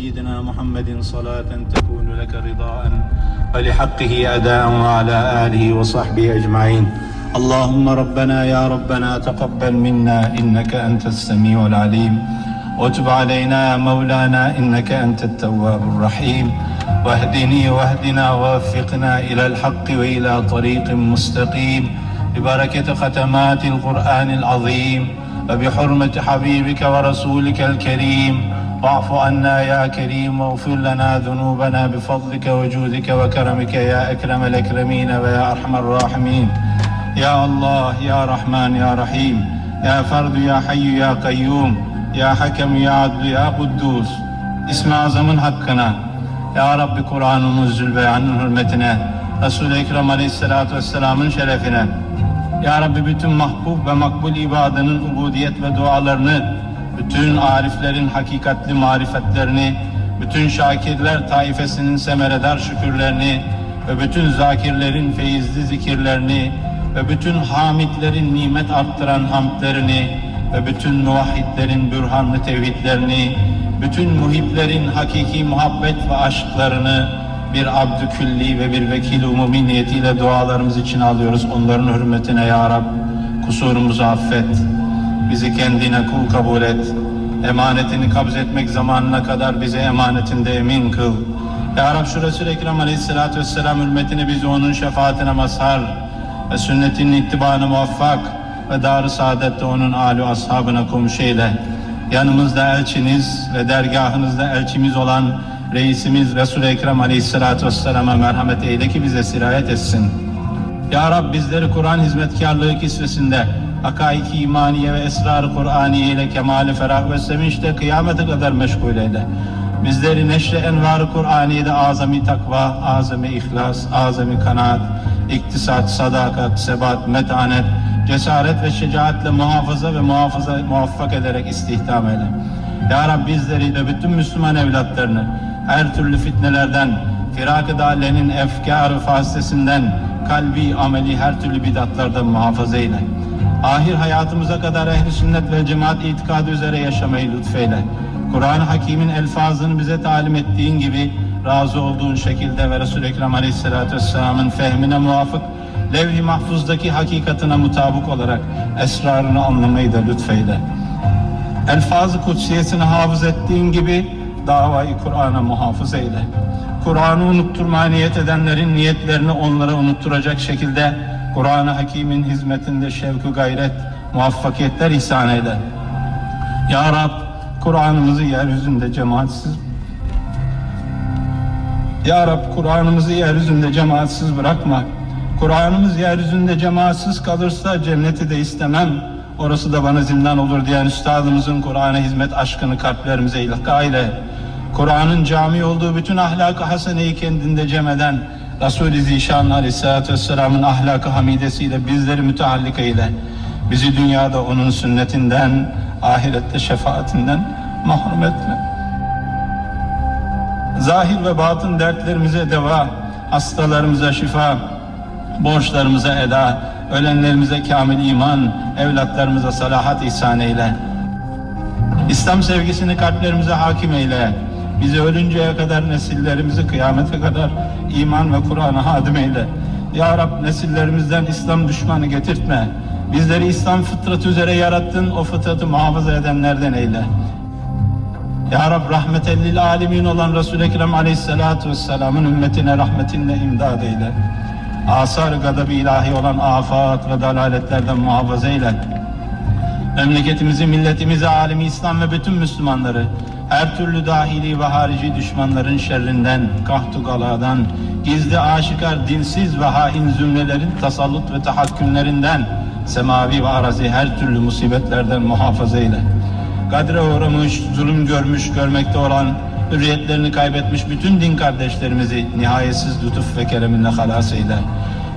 سيدنا محمد صلاة تكون لك رضاء ولحقه أداء وعلى آله وصحبه أجمعين. اللهم ربنا يا ربنا تقبل منا إنك أنت السميع العليم. وتب علينا يا مولانا إنك أنت التواب الرحيم. واهدني واهدنا ووفقنا إلى الحق وإلى طريق مستقيم. ببركة ختمات القرآن العظيم. وبحرمة حبيبك ورسولك الكريم. واعف عنا يا كريم واغفر لنا ذنوبنا بفضلك وجودك وكرمك يا أكرم الأكرمين ويا أرحم الراحمين يا الله يا رحمن يا رحيم يا فرد يا حي يا قيوم يا حكم يا عدل يا قدوس İsmi Azam'ın hakkına Ya Rabbi Kur'an'ın zülbeyanın hürmetine Resul-i Ekrem Aleyhisselatü Vesselam'ın şerefine Ya Rabbi bütün mahbub ve makbul ibadının ubudiyet ve dualarını bütün ariflerin hakikatli marifetlerini bütün şakirler taifesinin semeredar şükürlerini ve bütün zakirlerin feyizli zikirlerini ve bütün hamitlerin nimet arttıran hamdlerini ve bütün muvahhidlerin bürhanlı tevhidlerini, bütün muhiplerin hakiki muhabbet ve aşklarını bir abdü külli ve bir vekil umumi niyetiyle dualarımız için alıyoruz. Onların hürmetine ya Rab kusurumuzu affet. Bizi kendine kul kabul et. Emanetini kabz etmek zamanına kadar bizi emanetinde emin kıl. Ya Rab şu Resul-i Ekrem Aleyhisselatü Vesselam hürmetine bizi onun şefaatine mazhar ve sünnetinin ittibana muvaffak ve dar-ı saadette onun âli ashabına komşu eyle. Yanımızda elçiniz ve dergahınızda elçimiz olan reisimiz Resul-i Ekrem Aleyhisselatü Vesselam'a merhamet eyle ki bize sirayet etsin. Ya Rab bizleri Kur'an hizmetkarlığı kisvesinde hakaiki imaniye ve esrar-ı Kur'aniye ile kemali ferah ve sevinçle kıyamete kadar meşgul eyle. Bizleri neşre envar-ı Kur'aniye'de azami takva, azami ihlas, azami kanaat, iktisat, sadakat, sebat, metanet, cesaret ve şecaatle muhafaza ve muhafaza muvaffak ederek istihdam eyle. Ya Rab bizleri de bütün Müslüman evlatlarını her türlü fitnelerden, firak-ı dâlenin efkar-ı fasitesinden, kalbi, ameli her türlü bidatlardan muhafaza eyle. Ahir hayatımıza kadar ehli sünnet ve cemaat itikadı üzere yaşamayı lütfeyle. Kur'an-ı Hakim'in elfazını bize talim ettiğin gibi razı olduğun şekilde ve Resul-i Ekrem Aleyhisselatü Vesselam'ın fehmine muvafık levh-i mahfuzdaki hakikatine mutabık olarak esrarını anlamayı da lütfeyle. Elfaz-ı kutsiyesini hafız ettiğin gibi davayı Kur'an'a muhafız eyle. Kur'an'ı unutturmaya niyet edenlerin niyetlerini onlara unutturacak şekilde Kur'an-ı Hakim'in hizmetinde şevku gayret, muvaffakiyetler ihsan eyle. Ya Rab, Kur'an'ımızı yeryüzünde cemaatsiz Ya Rab, Kur'an'ımızı yeryüzünde cemaatsiz bırakma. Kur'an'ımız yeryüzünde cemaatsiz kalırsa cenneti de istemem. Orası da bana zindan olur diyen üstadımızın Kur'an'a hizmet aşkını kalplerimize ilhaka ile Kur'an'ın cami olduğu bütün ahlak-ı haseneyi kendinde cem eden Resul-i Zişan Aleyhisselatü Vesselam'ın ahlak-ı hamidesiyle bizleri müteallik eyle. Bizi dünyada onun sünnetinden, ahirette şefaatinden mahrum etme. Zahir ve batın dertlerimize deva, hastalarımıza şifa, borçlarımıza eda, ölenlerimize kamil iman, evlatlarımıza salahat ihsan eyle. İslam sevgisini kalplerimize hakim eyle. Bizi ölünceye kadar nesillerimizi kıyamete kadar iman ve Kur'an'a hadim eyle. Ya Rab nesillerimizden İslam düşmanı getirtme. Bizleri İslam fıtratı üzere yarattın, o fıtratı muhafaza edenlerden eyle. Ya Rab rahmetellil alemin olan Resul-i Ekrem aleyhissalatu vesselamın ümmetine rahmetinle imdad eyle. Asar gadab ilahi olan afat ve dalaletlerden muhafaza eyle. Memleketimizi, milletimizi, alemi İslam ve bütün Müslümanları her türlü dahili ve harici düşmanların şerrinden, kahtu galadan, gizli aşikar dinsiz ve hain zümrelerin tasallut ve tahakkümlerinden, semavi ve arazi her türlü musibetlerden muhafaza eyle. Kadre uğramış, zulüm görmüş, görmekte olan, hürriyetlerini kaybetmiş bütün din kardeşlerimizi nihayetsiz lütuf ve kereminle halas eyle.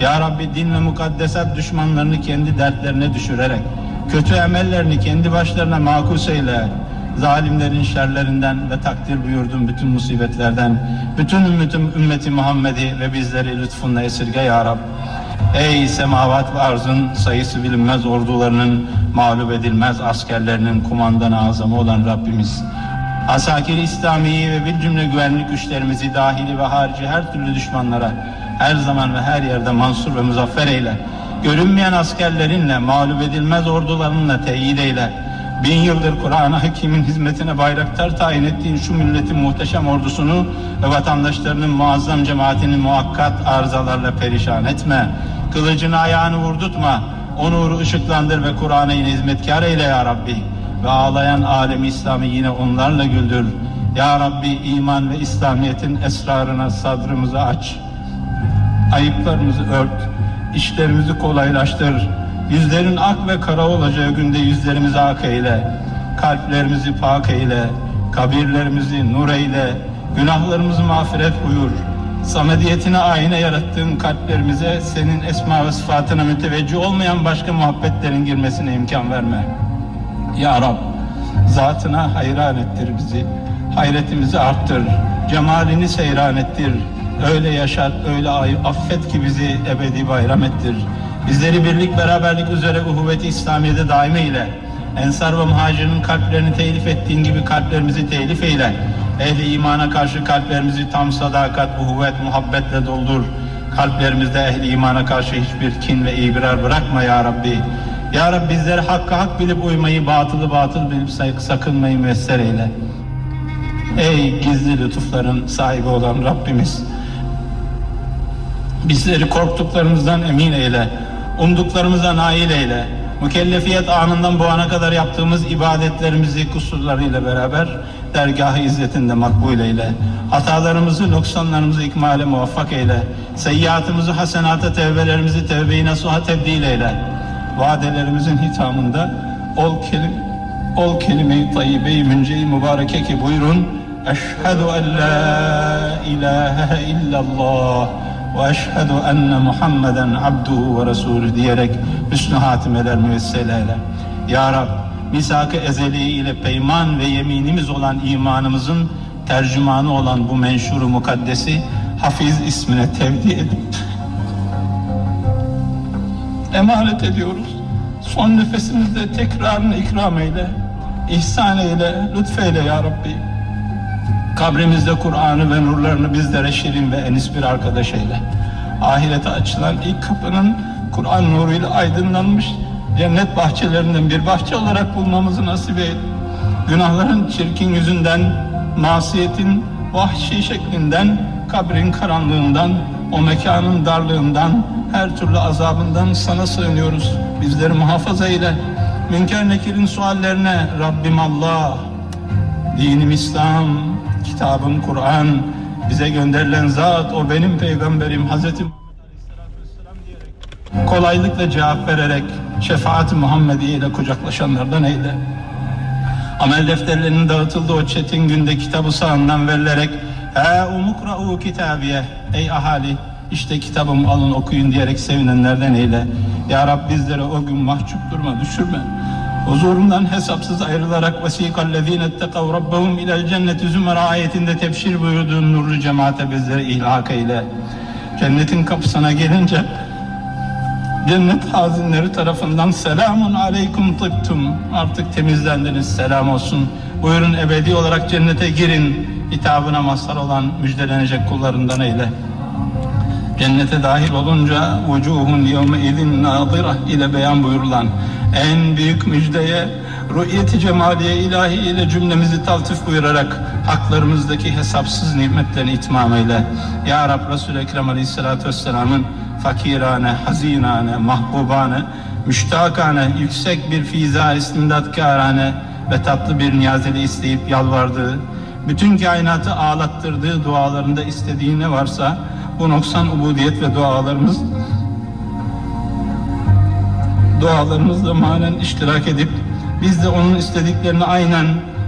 Ya Rabbi din ve mukaddesat düşmanlarını kendi dertlerine düşürerek, kötü emellerini kendi başlarına makus eyle. Zalimlerin şerlerinden ve takdir buyurduğun bütün musibetlerden, bütün ümmetim, ümmeti Muhammed'i ve bizleri lütfunla esirge ya Rab. Ey semavat ve arzın sayısı bilinmez ordularının, mağlup edilmez askerlerinin kumandanı azamı olan Rabbimiz. Asakir-i İslamiyi ve bir cümle güvenlik güçlerimizi dahili ve harici her türlü düşmanlara her zaman ve her yerde mansur ve muzaffer eyle. Görünmeyen askerlerinle, mağlup edilmez ordularınla teyit eyle. Bin yıldır Kur'an-ı Hakim'in hizmetine bayraktar tayin ettiğin şu milletin muhteşem ordusunu ve vatandaşlarının muazzam cemaatini muhakkat arızalarla perişan etme. Kılıcını ayağını vurdurtma. O nuru ışıklandır ve Kur'an'a yine hizmetkar eyle ya Rabbi. Ve ağlayan alemi İslam'ı yine onlarla güldür. Ya Rabbi iman ve İslamiyet'in esrarına sadrımızı aç. Ayıplarımızı ört. işlerimizi kolaylaştır. Yüzlerin ak ve kara olacağı günde yüzlerimizi ak eyle. Kalplerimizi pak eyle. Kabirlerimizi nur eyle. Günahlarımızı mağfiret buyur. Samediyetine ayna yarattığın kalplerimize senin esma ve sıfatına müteveccih olmayan başka muhabbetlerin girmesine imkan verme. Ya Rab, zatına hayran ettir bizi. Hayretimizi arttır. Cemalini seyran ettir. Öyle yaşat, öyle affet ki bizi ebedi bayram ettir. Bizleri birlik beraberlik üzere uhuvveti İslamiyet'e daim eyle. Ensar ve muhacirin kalplerini telif ettiğin gibi kalplerimizi telif eyle. Ehli imana karşı kalplerimizi tam sadakat, uhuvvet, muhabbetle doldur. Kalplerimizde ehli imana karşı hiçbir kin ve ibrar bırakma ya Rabbi. Ya Rabbi bizleri hakka hak bilip uymayı, batılı batıl bilip sakınmayı müyesser eyle. Ey gizli lütufların sahibi olan Rabbimiz. Bizleri korktuklarımızdan emin eyle. Umduklarımıza nail eyle. Mükellefiyet anından bu ana kadar yaptığımız ibadetlerimizi kusurlarıyla beraber dergah-ı izzetinde makbul eyle. Hatalarımızı, noksanlarımızı ikmale muvaffak eyle. Seyyiatımızı hasenata, tevbelerimizi tevbe-i nasuha tebdil eyle. Vadelerimizin hitamında ol kelim ol kelime-i tayyibe-i münce-i mübareke ki buyurun. Eşhedü en la ilahe illallah ve eşhedü enne Muhammeden abduhu ve resulü diyerek hüsnü hatimeler müesselele. Ya Rab, misak-ı ezeli ile peyman ve yeminimiz olan imanımızın tercümanı olan bu menşuru mukaddesi Hafiz ismine tevdi edip emanet ediyoruz. Son nefesimizde tekrarını ikram eyle, ihsan eyle, lütfeyle ya Rabbi. Kabrimizde Kur'an'ı ve nurlarını bizlere şirin ve enis bir arkadaş eyle. Ahirete açılan ilk kapının Kur'an nuruyla aydınlanmış cennet bahçelerinden bir bahçe olarak bulmamızı nasip eyle. Günahların çirkin yüzünden, masiyetin vahşi şeklinden, kabrin karanlığından, o mekanın darlığından, her türlü azabından sana sığınıyoruz. Bizleri muhafaza eyle. Münker nekirin suallerine Rabbim Allah, dinim İslam, kitabım Kur'an, bize gönderilen zat o benim peygamberim Hazreti Muhammed kolaylıkla cevap vererek şefaat-i Muhammediye ile kucaklaşanlardan eyle. Amel defterlerinin dağıtıldığı o çetin günde kitabı sağından verilerek He umukra'u kitabiye Ey ahali işte kitabım alın okuyun diyerek sevinenlerden eyle. Ya Rab bizleri o gün mahcup durma düşürme. Huzurundan hesapsız ayrılarak vesikallezine ettekav rabbahum ilel cenneti zümer ayetinde tebşir buyurduğun nurlu cemaate bizleri ilhak eyle. Cennetin kapısına gelince Cennet hazinleri tarafından selamun aleyküm tıptum. Artık temizlendiniz selam olsun. Buyurun ebedi olarak cennete girin. Hitabına mazhar olan müjdelenecek kullarından eyle. Cennete dahil olunca vucuhun yevme idin nadira ile beyan buyurulan en büyük müjdeye rü'yeti cemaliye ilahi ile cümlemizi taltif buyurarak haklarımızdaki hesapsız nimetlerini itmam eyle. Ya Rab Resul-i Ekrem Aleyhisselatü Vesselam'ın fakirane, hazinane, mahbubane, müştakane, yüksek bir fiza istimdatkârane ve tatlı bir niyazeli isteyip yalvardığı, bütün kainatı ağlattırdığı dualarında istediği ne varsa bu noksan ubudiyet ve dualarımız dualarımızla manen iştirak edip biz de onun istediklerini aynen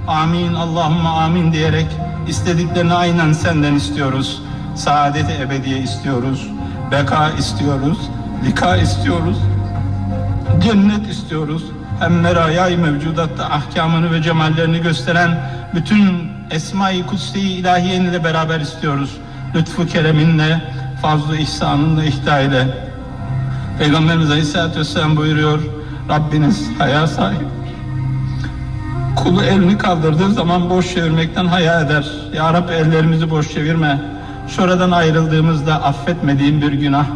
amin Allahümme amin diyerek istediklerini aynen senden istiyoruz. Saadeti ebediye istiyoruz. Beka istiyoruz. Lika istiyoruz. Cennet istiyoruz. Hem merayay mevcudatta ahkamını ve cemallerini gösteren bütün Esma-i Kutsi ilahiyen ile beraber istiyoruz. Lütfu kereminle, fazlu ihsanınla ihta ile. Peygamberimiz Aleyhisselatü Vesselam buyuruyor. Rabbiniz haya sahibi. Kulu elini kaldırdığı zaman boş çevirmekten haya eder. Ya Rab ellerimizi boş çevirme. Şuradan ayrıldığımızda affetmediğin bir günah,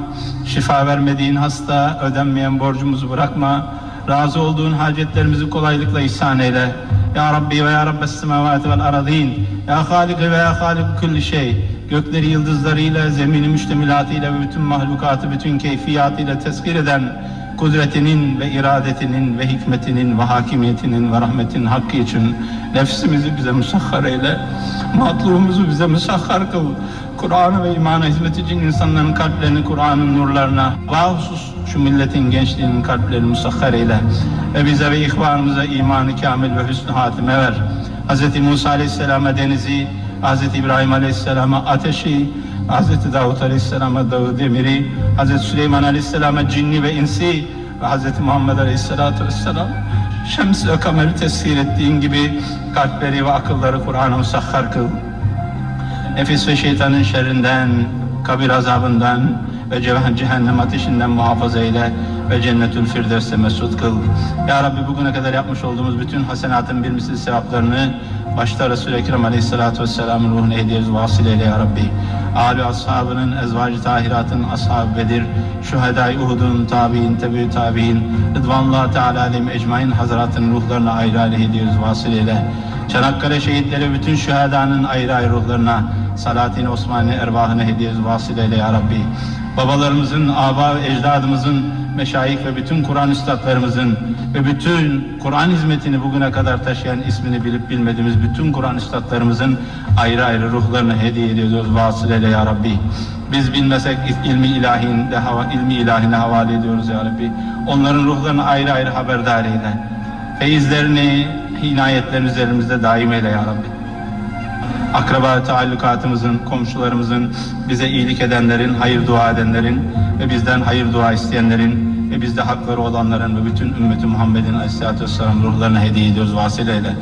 şifa vermediğin hasta, ödenmeyen borcumuzu bırakma. Razı olduğun hacetlerimizi kolaylıkla ihsan eyle. Ya Rabbi ve Ya Rabbes semavati vel aradin. Ya Haliki ve Ya Halik külli şey. Gökleri yıldızlarıyla, zemini müştemilatıyla ve bütün mahlukatı bütün keyfiyatıyla tezkir eden kudretinin ve iradetinin ve hikmetinin ve hakimiyetinin ve rahmetin hakkı için nefsimizi bize musahhar eyle. Matlubumuzu bize musahhar kıl. Kur'an'a ve imana hizmet için insanların kalplerini Kur'an'ın nurlarına, vahusus şu milletin gençliğinin kalplerini musahhar eyle. Ve bize ve ihvanımıza imanı kamil ve hüsnü hatime ver. Hz. Musa Aleyhisselam'a denizi, Hz. İbrahim Aleyhisselam'a ateşi, Hz. Davut Aleyhisselam'a dağı demiri, Hz. Süleyman Aleyhisselam'a cinni ve insi ve Hz. Muhammed Aleyhisselatü Vesselam şems ve kameri tesir ettiğin gibi kalpleri ve akılları Kur'an'a musahhar kıl. Nefis ve şeytanın şerrinden, kabir azabından ve ceh- cehennem ateşinden muhafaza eyle ve cennetül firdevste mesut kıl. Ya Rabbi bugüne kadar yapmış olduğumuz bütün hasenatın bir misli sevaplarını başta Resul-i Ekrem Aleyhisselatü Vesselam'ın ruhuna hediyemiz vasıl eyle ya Rabbi. Ali ashabının, ezvacı tahiratın, ashab Bedir, şühedai Uhud'un, tabi'in, tebi tabi'in, Rıdvanullah Teala aleyhim ecmain hazretinin ruhlarına ayrı ayrı hediyemiz vasıl eyle. Çanakkale şehitleri bütün şühedanın ayrı ayrı ruhlarına, Salatin Osmani ervahına hediyemiz vasıl eyle ya Rabbi. Babalarımızın, aba ecdadımızın, meşayih ve bütün Kur'an üstadlarımızın ve bütün Kur'an hizmetini bugüne kadar taşıyan ismini bilip bilmediğimiz bütün Kur'an üstadlarımızın ayrı ayrı ruhlarını hediye ediyoruz. Vasıl ya Rabbi. Biz bilmesek ilmi ilahinde hava, ilmi ilahine havale ediyoruz ya Rabbi. Onların ruhlarını ayrı ayrı haberdar eyle. Feyizlerini, inayetlerini üzerimizde daim eyle ya Rabbi akraba taallukatımızın, komşularımızın, bize iyilik edenlerin, hayır dua edenlerin ve bizden hayır dua isteyenlerin ve bizde hakları olanların ve bütün ümmeti Muhammed'in aleyhissalatü vesselam ruhlarına hediye ediyoruz vasileyle.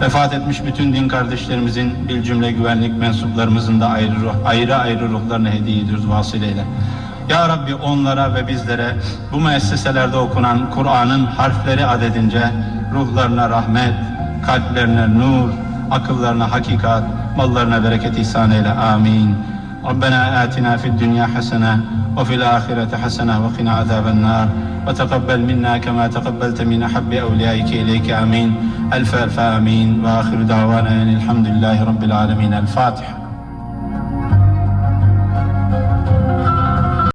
Vefat etmiş bütün din kardeşlerimizin, bir cümle güvenlik mensuplarımızın da ayrı, ruh, ayrı ayrı ruhlarına hediye ediyoruz vasileyle. Ya Rabbi onlara ve bizlere bu müesseselerde okunan Kur'an'ın harfleri adedince ruhlarına rahmet, kalplerine nur, akıllarına hakikat, mallarına bereket ihsan eyle. Amin. Rabbena atina fid dünya hasene ve fil ahirete hasene ve qina azaben nar. Ve tekabbel minna kema tekabbelte min habbi evliyaike ileyke amin. Elfe elfe amin. Ve ahiru davana enilhamdülillahi rabbil alemin. El Fatiha.